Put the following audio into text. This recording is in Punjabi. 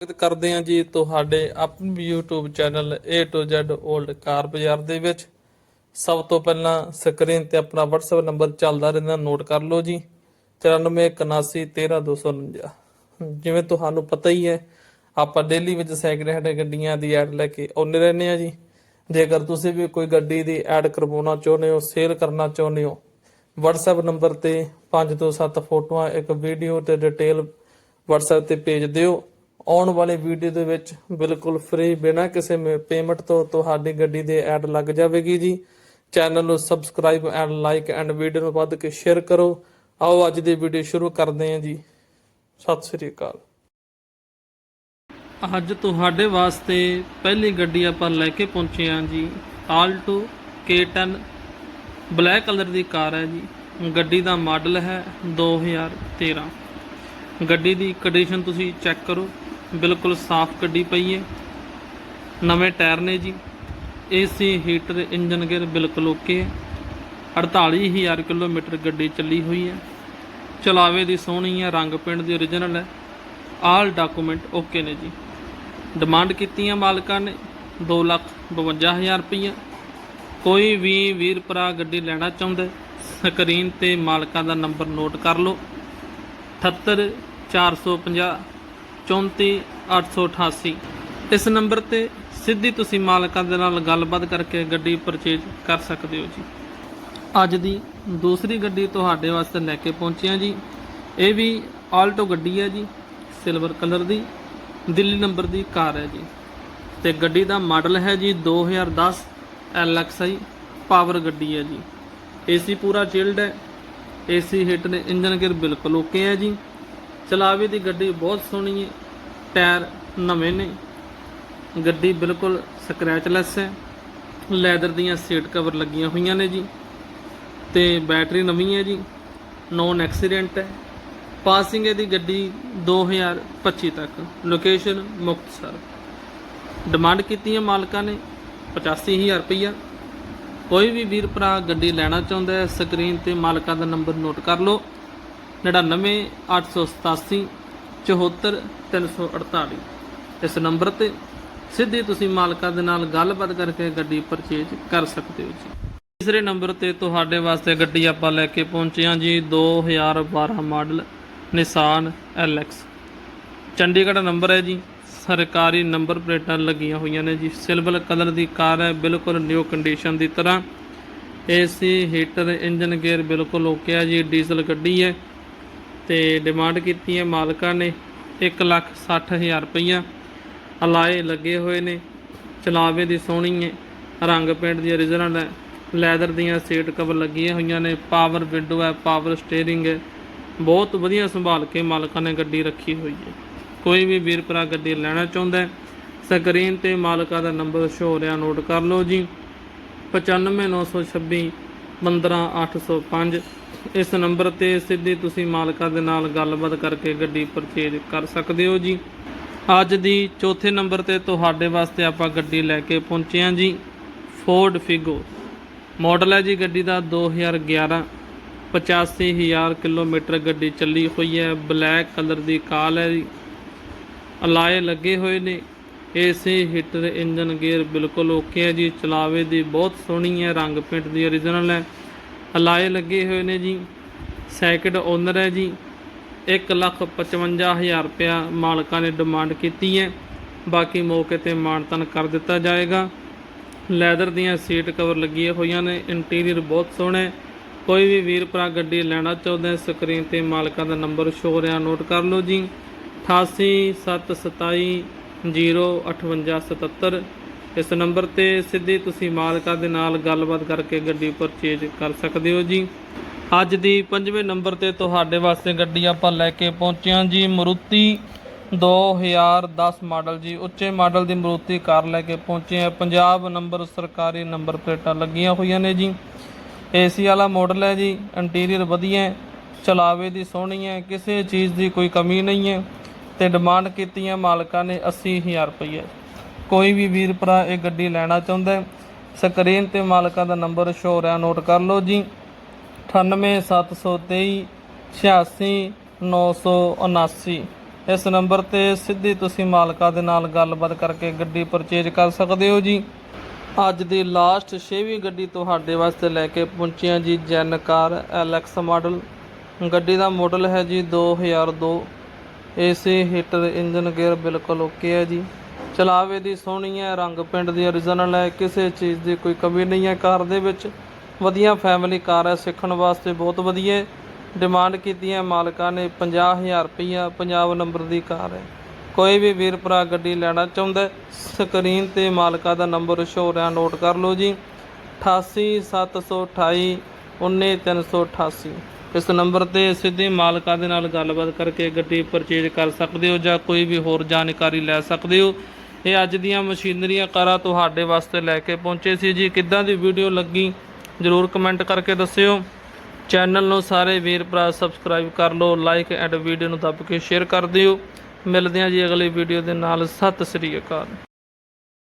ਸਵਾਗਤ ਕਰਦੇ ਹਾਂ ਜੀ ਤੁਹਾਡੇ ਆਪਣੇ YouTube channel A to Z old car ਬਾਜ਼ਾਰ ਦੇ ਵਿੱਚ। ਸਭ ਤੋਂ ਪਹਿਲਾਂ ਸਕਰੀਨ ਤੇ ਆਪਣਾ WhatsApp ਨੰਬਰ ਚੱਲਦਾ ਰਹਿੰਦਾ ਨੋਟ ਕਰ ਲਓ ਜੀ। 9481130249 ਜਿਵੇਂ ਤੁਹਾਨੂੰ ਪਤਾ ਹੀ ਹੈ, ਆਪਾਂ ਡੇਲੀ ਵਿੱਚ ਸੈਕਿੰਡ ਹੈਂਡ ਗੱਡੀਆਂ ਦੀ ਐਡ ਲੈ ਕੇ ਆਉਂਦੇ ਰਹਿੰਦੇ ਆ ਜੀ। ਜੇਕਰ ਤੁਸੀਂ ਵੀ ਕੋਈ ਗੱਡੀ ਦੀ ਐਡ ਕਰਵਾਉਣਾ ਚਾਹੁੰਦੇ ਹੋ ਸੇਲ ਕਰਨਾ ਚਾਹੁੰਦੇ ਹੋ, WhatsApp ਨੰਬਰ ਤੇ 5 ਤੋਂ 7 ਫੋਟੋਆਂ ਇੱਕ ਵੀਡੀਓ ਤੇ ਡਿਟੇਲ WhatsApp ਤੇ ਭੇਜ ਦਿਓ। ਆਉਣ ਵਾਲੇ ਵੀਡੀਓ ਦੇ ਵਿੱਚ ਬਿਲਕੁਲ ਫ੍ਰੀ ਬਿਨਾਂ ਕਿਸੇ ਪੇਮੈਂਟ ਤੋਂ ਤੁਹਾਡੀ ਗੱਡੀ ਦੇ ਐਡ ਲੱਗ ਜਾਵੇਗੀ ਜੀ। ਚੈਨਲ ਨੂੰ subscribe and like and video ਨੂੰ ਵੱਧ ਕੇ ਸ਼ੇਅਰ ਕਰੋ। ਆਓ ਅੱਜ ਦੀ ਵੀਡੀਓ ਸ਼ੁਰੂ ਕਰਦੇ ਹਾਂ ਜੀ। ਸਤਿ ਸ੍ਰੀ ਅਕਾਲ। ਅੱਜ ਤੁਹਾਡੇ ਵਾਸਤੇ ਪਹਿਲੀ ਗੱਡੀ ਆਪਾਂ ਲੈ ਕੇ ਪਹੁੰਚੇ ਹਾਂ ਜੀ। ਆਲਟੋ K10 ਬਲੈਕ ਕਲਰ ਦੀ ਕਾਰ ਹੈ ਜੀ। ਗੱਡੀ ਦਾ ਮਾਡਲ ਹੈ 2013 ਗੱਡੀ ਦੀ ਕੰਡੀਸ਼ਨ ਤੁਸੀਂ ਚੈੱਕ ਕਰੋ। ਬਿਲਕੁਲ ਸਾਫ਼ ਗੱਡੀ ਪਈ ਹੈ ਨਵੇਂ ਟਾਇਰ ਨੇ ਜੀ। ਏਸੀ, ਹੀਟਰ, ਇੰਜਨ ਗੇਅਰ ਬਿਲਕੁਲ ਓਕੇ ਹੈ 48000 ਕਿਲੋਮੀਟਰ ਗੱਡੀ ਚੱਲੀ ਹੋਈ ਹੈ ਚਲਾਵੇ ਦੀ ਸੋਹਣੀ ਹੈ ਰੰਗ ਪਿੰਡ ਦੀ origignal ਹੈ ਆਲ ਡਾਕੂਮੈਂਟ ਓਕੇ ਨੇ ਜੀ। ਡਿਮਾਂਡ ਕੀਤੀਆਂ ਮਾਲਕਾਂ ਨੇ 252000 ਰੁਪਈਆ। ਕੋਈ ਵੀ ਵੀਰ ਭਰਾ ਗੱਡੀ ਲੈਣਾ ਚਾਹੁੰਦਾ ਸਕਰੀਨ ਤੇ ਮਾਲਕਾਂ ਦਾ ਨੰਬਰ ਨੋਟ ਕਰ ਲਓ। 78 450 34 888 ਇਸ ਨੰਬਰ ਤੇ ਸਿੱਧੀ ਤੁਸੀਂ ਮਾਲਕਾਂ ਦੇ ਨਾਲ ਗੱਲਬਾਤ ਕਰਕੇ ਗੱਡੀ ਪਰਚੇਜ ਕਰ ਸਕਦੇ ਹੋ ਜੀ। ਅੱਜ ਦੀ ਦੂਸਰੀ ਗੱਡੀ ਤੁਹਾਡੇ ਵਾਸਤੇ ਲੈ ਕੇ ਪਹੁੰਚੇ ਹਾਂ ਜੀ। ਇਹ ਵੀ ਆਲਟੋ ਗੱਡੀ ਹੈ ਜੀ ਸਿਲਵਰ ਕਲਰ ਦੀ, ਦਿੱਲੀ ਨੰਬਰ ਦੀ ਕਾਰ ਹੈ ਜੀ। ਤੇ ਗੱਡੀ ਦਾ ਮਾਡਲ ਹੈ ਜੀ 2010 LXI ਪਾਵਰ ਗੱਡੀ ਹੈ ਜੀ। ਏਸੀ ਪੂਰਾ ਚਿਲਡ ਹੈ। ਏਸੀ ਹਿੱਟ ਨੇ, ਇੰਜਨ ਗੇਅਰ ਬਿਲਕੁਲ ਓਕੇ ਹੈ ਜੀ। ਚਲਾਵੇ ਦੀ ਗੱਡੀ ਬਹੁਤ ਸੋਹਣੀ ਹੈ, ਟਾਇਰ ਨਵੇਂ ਨੇ। ਗੱਡੀ ਬਿਲਕੁਲ ਸਕ੍ਰੈਚਲੈਸ ਹੈ। ਲੈਦਰ ਦੀਆਂ ਸੀਟ ਕਵਰ ਲੱਗੀਆਂ ਹੋਈਆਂ ਨੇ ਜੀ। ਤੇ ਬੈਟਰੀ ਨਵੀਂ ਹੈ ਜੀ ਨੋਨ ਐਕਸੀਡੈਂਟ ਹੈ। ਪਾਸਿੰਗ ਇਹਦੀ ਗੱਡੀ 2025 ਤੱਕ। ਲੋਕੇਸ਼ਨ ਮੁਕਤਸਰ। ਡਿਮਾਂਡ ਕੀਤੀ ਹੈ ਮਾਲਕਾਂ ਨੇ 85000 ਰੁਪਈਆ। ਕੋਈ ਵੀ ਵੀਰ ਭਰਾ ਗੱਡੀ ਲੈਣਾ ਚਾਹੁੰਦਾ ਹੈ ਸਕਰੀਨ ਤੇ ਮਾਲਕਾਂ ਦਾ ਨੰਬਰ ਨੋਟ ਕਰ ਲਓ। 99 887 74 348 ਇਸ ਨੰਬਰ ਤੇ ਸਿੱਧੀ ਤੁਸੀਂ ਮਾਲਕਾਂ ਦੇ ਨਾਲ ਗੱਲਬਾਤ ਕਰਕੇ ਗੱਡੀ ਪਰਚੇਜ ਕਰ ਸਕਦੇ ਹੋ ਜੀ। ਤੀਸਰੇ ਨੰਬਰ ਤੇ ਤੁਹਾਡੇ ਵਾਸਤੇ ਗੱਡੀ ਆਪਾਂ ਲੈ ਕੇ ਪਹੁੰਚੇ ਹਾਂ ਜੀ 2012 model Nissan LX Chandigarh number ਹੈ ਜੀ, ਸਰਕਾਰੀ ਨੰਬਰ ਪਲੇਟਾਂ ਲੱਗੀਆਂ ਹੋਈਆਂ ਨੇ ਜੀ। ਸਿਲਵਰ ਕਲਰ ਦੀ ਕਾਰ ਹੈ, ਬਿਲਕੁਲ ਨਿਊ ਕੰਡੀਸ਼ਨ ਦੀ ਤਰ੍ਹਾਂ। ਏਸੀ ਹੀਟਰ ਇੰਜਨ ਗੇਅਰ ਬਿਲਕੁਲ ਓਕੇ ਹੈ ਜੀ, ਡੀਜ਼ਲ ਗੱਡੀ ਹੈ। ਤੇ ਡਿਮਾਂਡ ਕੀਤੀ ਹੈ ਮਾਲਕਾਂ ਨੇ 160000 ਰੁਪਈਆ ਅਲਾਏ ਲੱਗੇ ਹੋਏ ਨੇ। ਚਲਾਵੇ ਦੀ ਸੋਹਣੀ ਹੈ ਰੰਗ ਪੇਂਟ ਦੀ origignal ਹੈ ਲੈਦਰ ਦੀਆਂ ਸੀਟ ਕਵਰ ਲੱਗੀਆਂ ਹੋਈਆਂ ਨੇ। ਪਾਵਰ ਵਿੰਡੋ ਹੈ ਪਾਵਰ ਸਟੀਅਰਿੰਗ ਹੈ ਬਹੁਤ ਵਧੀਆ ਸੰਭਾਲ ਕੇ ਮਾਲਕਾਂ ਨੇ ਗੱਡੀ ਰੱਖੀ ਹੋਈ ਹੈ ਕੋਈ ਵੀ ਵੀਰ ਭਰਾ ਗੱਡੀ ਲੈਣਾ ਚਾਹੁੰਦਾ ਹੈ ਸਕਰੀਨ ਤੇ ਮਾਲਕਾਂ ਦਾ ਨੰਬਰ ਸ਼ੋ ਹੋ ਰਿਹਾ ਨੋਟ ਕਰ ਲਓ ਜੀ। 95926 15805 ਇਸ ਨੰਬਰ ਤੇ ਸਿੱਧੀ ਤੁਸੀਂ ਮਾਲਕਾਂ ਦੇ ਨਾਲ ਗੱਲਬਾਤ ਕਰਕੇ ਗੱਡੀ ਪਰਚੇਜ ਕਰ ਸਕਦੇ ਹੋ ਜੀ। ਅੱਜ ਦੀ ਚੌਥੇ ਨੰਬਰ ਤੇ ਤੁਹਾਡੇ ਵਾਸਤੇ ਆਪਾਂ ਗੱਡੀ ਲੈ ਕੇ ਪਹੁੰਚੇ ਹਾਂ ਜੀ। ਫੋਰਡ ਫਿਗੋ ਮਾਡਲ ਹੈ ਜੀ ਗੱਡੀ ਦਾ 2011 85000 ਕਿਲੋਮੀਟਰ ਗੱਡੀ ਚੱਲੀ ਹੋਈ ਹੈ। ਬਲੈਕ ਕਲਰ ਦੀ ਕਾਲ ਹੈ ਜੀ। ਅਲਾਏ ਲੱਗੇ ਹੋਏ ਨੇ। ਏਸੀ, ਹੀਟਰ, ਇੰਜਨ, ਗੇਅਰ ਬਿਲਕੁਲ ਓਕੇ ਹੈ ਜੀ। ਚਲਾਵੇ ਦੀ ਬਹੁਤ ਸੋਹਣੀ ਹੈ। ਰੰਗ ਪਿੰਟ ਦੀ origignal ਹੈ। ਅਲਾਏ ਲੱਗੇ ਹੋਏ ਨੇ ਜੀ। ਸੈਕਿੰਡ ਓਨਰ ਹੈ ਜੀ। 155000 ਰੁਪਇਆ ਮਾਲਕਾਂ ਨੇ ਡਿਮਾਂਡ ਕੀਤੀ ਹੈ। ਬਾਕੀ ਮੌਕੇ ਤੇ ਮਾਨਤਨ ਕਰ ਦਿੱਤਾ ਜਾਏਗਾ। ਲੈਦਰ ਦੀਆਂ ਸੀਟ ਕਵਰ ਲੱਗੀਆਂ ਹੋਈਆਂ ਨੇ। ਇੰਟੀਰੀਅਰ ਬਹੁਤ ਸੋਹਣਾ ਹੈ। ਕੋਈ ਵੀ ਵੀਰ ਭਰਾ ਗੱਡੀ ਲੈਣਾ ਚਾਹੁੰਦਾ ਹੈ ਸਕਰੀਨ ਤੇ ਮਾਲਕਾਂ ਦਾ ਨੰਬਰ ਸ਼ੋ ਹੋ ਰਿਹਾ ਨੋਟ ਕਰ ਲਓ ਜੀ। 8872705877 ਇਸ ਨੰਬਰ ਤੇ ਸਿੱਧੀ ਤੁਸੀਂ ਮਾਲਕਾਂ ਦੇ ਨਾਲ ਗੱਲਬਾਤ ਕਰਕੇ ਗੱਡੀ ਪਰਚੇਜ ਕਰ ਸਕਦੇ ਹੋ ਜੀ। ਅੱਜ ਦੀ ਪੰਜਵੇਂ ਨੰਬਰ ਤੇ ਤੁਹਾਡੇ ਵਾਸਤੇ ਗੱਡੀ ਆਪਾਂ ਲੈ ਕੇ ਪਹੁੰਚੇ ਹਾਂ ਜੀ। ਮਰੂਤੀ 2010 ਮਾਡਲ ਜੀ। ਉੱਚੇ ਮਾਡਲ ਦੀ ਮਰੂਤੀ ਕਾਰ ਲੈ ਕੇ ਪਹੁੰਚੇ ਹਾਂ। ਪੰਜਾਬ ਨੰਬਰ, ਸਰਕਾਰੀ ਨੰਬਰ ਪਲੇਟਾਂ ਲੱਗੀਆਂ ਹੋਈਆਂ ਨੇ ਜੀ। ਏਸੀ ਵਾਲਾ ਮਾਡਲ ਹੈ ਜੀ। ਇੰਟੀਰੀਅਰ ਵਧੀਆ ਚਲਾਵੇ ਦੀ ਸੋਹਣੀ ਹੈ। ਕਿਸੇ ਚੀਜ਼ ਦੀ ਕੋਈ ਕਮੀ ਨਹੀਂ ਹੈ। ਤੇ ਡਿਮਾਂਡ ਕੀਤੀ ਹੈ ਮਾਲਕਾਂ ਨੇ 80000 ਰੁਪਏ ਕੋਈ ਵੀ ਵੀਰ ਭਰਾ ਇਹ ਗੱਡੀ ਲੈਣਾ ਚਾਹੁੰਦਾ ਸਕਰੀਨ ਤੇ ਮਾਲਕਾਂ ਦਾ ਨੰਬਰ ਸ਼ੋ ਹੋ ਰਿਹਾ ਨੋਟ ਕਰ ਲਓ ਜੀ। 98723 86979 ਇਸ ਨੰਬਰ ਤੇ ਸਿੱਧੀ ਤੁਸੀਂ ਮਾਲਕਾਂ ਦੇ ਨਾਲ ਗੱਲਬਾਤ ਕਰਕੇ ਗੱਡੀ ਪਰਚੇਜ ਕਰ ਸਕਦੇ ਹੋ ਜੀ। ਅੱਜ ਦੀ ਲਾਸਟ 6ਵੀਂ ਗੱਡੀ ਤੁਹਾਡੇ ਵਾਸਤੇ ਲੈ ਕੇ ਪਹੁੰਚੇ ਜੀ, ਜੈਨ ਕਾਰ ਐਲਐਕਸ ਮਾਡਲ। ਗੱਡੀ ਦਾ ਮਾਡਲ ਹੈ ਜੀ 2002 ਏਸੀ ਹੀਟਰ ਇੰਜਨ ਗੇਅਰ ਬਿਲਕੁਲ ਓਕੇ ਹੈ ਜੀ। ਚਲਾਵੇ ਦੀ ਸੋਹਣੀ ਹੈ, ਰੰਗ ਪਿੰਡ ਦੀ origignal ਹੈ ਕਿਸੇ ਚੀਜ਼ ਦੀ ਕੋਈ ਕਮੀ ਨਹੀਂ ਹੈ। ਕਾਰ ਦੇ ਵਿੱਚ ਵਧੀਆ ਫੈਮਿਲੀ ਕਾਰ ਹੈ, ਸਿੱਖਣ ਵਾਸਤੇ ਬਹੁਤ ਵਧੀਆ ਡਿਮਾਂਡ ਕੀਤੀ ਹੈ ਮਾਲਕਾਂ ਨੇ 50000 ਰੁਪਈਆ ਪੰਜਾਬ ਨੰਬਰ ਦੀ ਕਾਰ ਹੈ। ਕੋਈ ਵੀ ਵੀਰ ਭਰਾ ਗੱਡੀ ਲੈਣਾ ਚਾਹੁੰਦਾ ਸਕਰੀਨ ਤੇ ਮਾਲਕਾ ਦਾ ਨੰਬਰ ਸ਼ੋ ਰਿਹਾ ਨੋਟ ਕਰ ਲਓ ਜੀ। 88728 19388 ਇਸ ਨੰਬਰ ਤੇ ਸਿੱਧੇ ਮਾਲਕਾਂ ਦੇ ਨਾਲ ਗੱਲਬਾਤ ਕਰਕੇ ਗੱਡੀ ਪਰਚੇਜ ਕਰ ਸਕਦੇ ਹੋ ਜਾਂ ਕੋਈ ਵੀ ਹੋਰ ਜਾਣਕਾਰੀ ਲੈ ਸਕਦੇ ਹੋ। ਇਹ ਅੱਜ ਦੀਆਂ ਮਸ਼ੀਨਰੀਆਂ ਕਾਰਾਂ ਤੁਹਾਡੇ ਵਾਸਤੇ ਲੈ ਕੇ ਪਹੁੰਚੇ ਸੀ ਜੀ। ਕਿੱਦਾਂ ਦੀ ਵੀਡੀਓ ਲੱਗੀ? ਜਰੂਰ ਕਮੈਂਟ ਕਰਕੇ ਦੱਸਿਓ। ਚੈਨਲ ਨੂੰ ਸਾਰੇ ਵੀਰ ਭਰਾ ਸਬਸਕ੍ਰਾਈਬ ਕਰ ਲਓ, ਲਾਈਕ ਐਂਡ ਵੀਡੀਓ ਨੂੰ ਦੱਬ ਕੇ ਸ਼ੇਅਰ ਕਰ ਦਿਓ। ਮਿਲਦੇ ਹਾਂ ਜੀ ਅਗਲੀ ਵੀਡੀਓ ਦੇ ਨਾਲ। ਸਤਿ ਸ੍ਰੀ ਅਕਾਲ।